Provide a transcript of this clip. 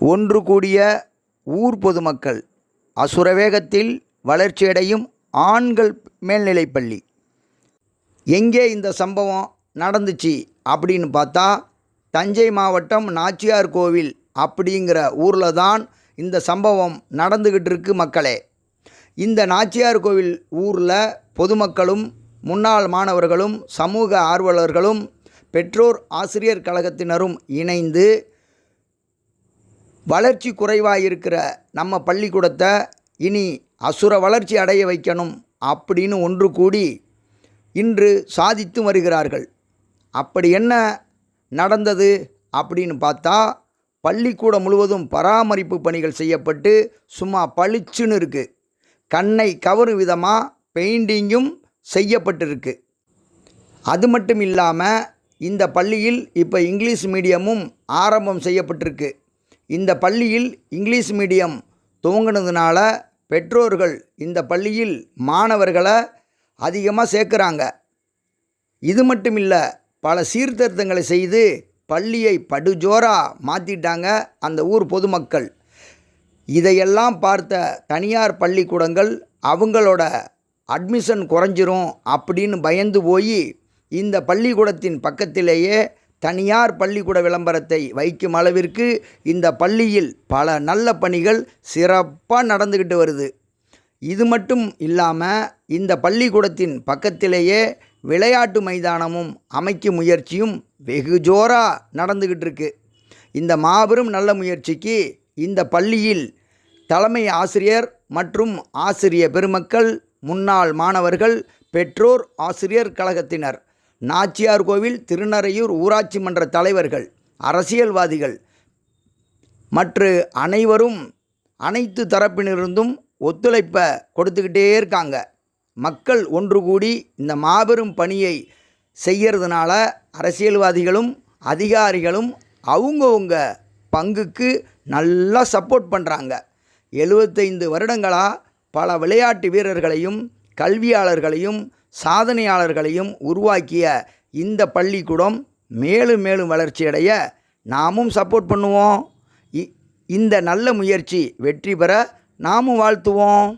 ஒன்று கூடிய ஊர் பொதுமக்கள் அசுரவேகத்தில் வளர்ச்சியடையும் ஆண்கள் மேல்நிலைப்பள்ளி எங்கே இந்த சம்பவம் நடந்துச்சு அப்படின்னு பார்த்தா தஞ்சை மாவட்டம் நாச்சியார் கோவில் அப்படிங்கிற ஊரில் தான் இந்த சம்பவம் நடந்துக்கிட்டு இருக்கு மக்களே. இந்த நாச்சியார் கோவில் ஊரில் பொதுமக்களும் முன்னாள் மாணவர்களும் சமூக ஆர்வலர்களும் பெற்றோர் ஆசிரியர் கழகத்தினரும் இணைந்து வளர்ச்சி குறைவாக இருக்கிற நம்ம பள்ளிக்கூடத்தை இனி அசுர வளர்ச்சி அடைய வைக்கணும் அப்படின்னு ஒன்று கூடி இன்று சாதித்து வருகிறார்கள். அப்படி என்ன நடந்தது அப்படின்னு பார்த்தா பள்ளிக்கூடம் முழுவதும் பராமரிப்பு பணிகள் செய்யப்பட்டு சும்மா பளிச்சுன்னு இருக்குது கண்ணை கவரும் விதமாக பெயிண்டிங்கும் செய்யப்பட்டிருக்கு. அது மட்டும் இல்லாமல் இந்த பள்ளியில் இப்போ இங்கிலீஷ் மீடியமும் ஆரம்பம் செய்யப்பட்டிருக்கு. இந்த பள்ளியில் இங்கிலீஷ் மீடியம் துவங்கினதுனால பெற்றோர்கள் இந்த பள்ளியில் மாணவர்களை அதிகமாக சேர்க்குறாங்க. இது மட்டும் இல்லை பல சீர்திருத்தங்களை செய்து பள்ளியை படுஜோராக மாற்றிட்டாங்க அந்த ஊர் பொதுமக்கள். இதையெல்லாம் பார்த்த தனியார் பள்ளிக்கூடங்கள் அவங்களோட அட்மிஷன் குறைஞ்சிரும் அப்படின்னு பயந்து போய் இந்த பள்ளிக்கூடத்தின் பக்கத்திலேயே தனியார் பள்ளிக்கூட விளம்பரத்தை வைக்கும் அளவிற்கு இந்த பள்ளியில் பல நல்ல பணிகள் சிறப்பாக நடந்துக்கிட்டு வருது. இது மட்டும் இல்லாமல் இந்த பள்ளிக்கூடத்தின் பக்கத்திலேயே விளையாட்டு மைதானமும் அமைக்கும் முயற்சியும் வெகு ஜோராக நடந்துக்கிட்டு இருக்கு. இந்த மாபெரும் நல்ல முயற்சிக்கு இந்த பள்ளியில் தலைமை ஆசிரியர் மற்றும் ஆசிரிய பெருமக்கள் முன்னாள் மாணவர்கள் பெற்றோர் ஆசிரியர் கழகத்தினர் நாச்சியார் கோவில் திருநறையூர் ஊராட்சி மன்ற தலைவர்கள் அரசியல்வாதிகள் மற்ற அனைவரும் அனைத்து தரப்பினிருந்தும் ஒத்துழைப்பை கொடுத்துக்கிட்டே இருக்காங்க. மக்கள் ஒன்று கூடி இந்த மாபெரும் பணியை செய்கிறதுனால அரசியல்வாதிகளும் அதிகாரிகளும் அவங்கவுங்க பங்குக்கு நல்லா சப்போர்ட் பண்ணுறாங்க எழுபத்தைந்து வருடங்களாக பல விளையாட்டு வீரர்களையும் கல்வியாளர்களையும் சாதனையாளர்களையும் உருவாக்கிய இந்த பள்ளிக்கூடம் மேலும் மேலும் வளர்ச்சியடைய நாமும் சப்போர்ட் பண்ணுவோம். இ- இந்த நல்ல முயற்சி வெற்றி பெற நாமும் வாழ்த்துவோம்.